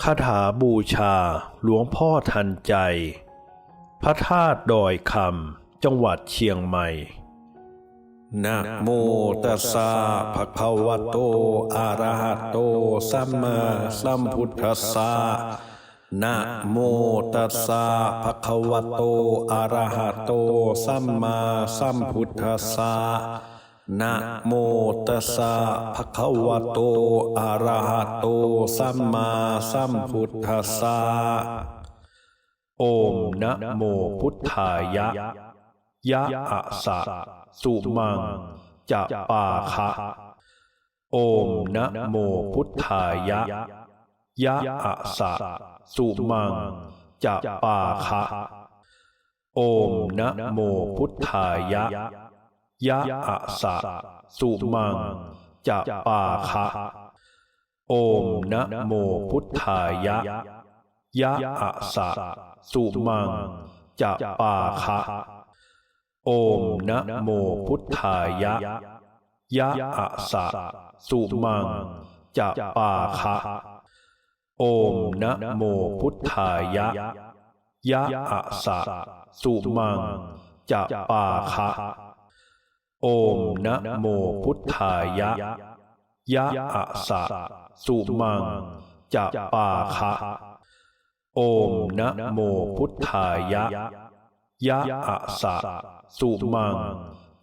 คาถาบูชาหลวงพ่อทันใจ พระธาตุดอยคำจังหวัดเชียงใหม่ นะโมตัสสะภะคะวะโต อะระหะโต สัมมาสัมพุทธัสสะนะโมตัสสะภะคะวะโต อะระหะโต สัมมาสัมพุทธัสสะ นะโมตัสสะภะคะวะโต อะระหะโต สัมมาสัมพุทธัสสะ โอมนะโมพุทธายะ ยะอะสะ สุมัง จะปาคะ โอมนะโมพุทธายะ ยะอะสะ สุมัง จะปาคะ โอมนะโมพุทธายะ ยะอะสะสุมังจะปาคะ โอมนะโมพุทธายะ ยะอะสะสุมังจะปาคะ โอมนะโมพุทธายะ ยะอะสะสุมังจะปาคะ โอมนะโมพุทธายะ ยะอะสะสุมังจะปาคะ โอมนะโมพุทธายะ ยะอะสะ สุมัง จะปาคะ โอมนะโมพุทธายะ ยะอะสะ สุมัง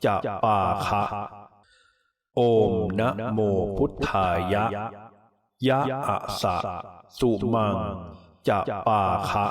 จะปาคะ โอมนะโมพุทธายะ ยะอะสะ สุมัง จะปาคะ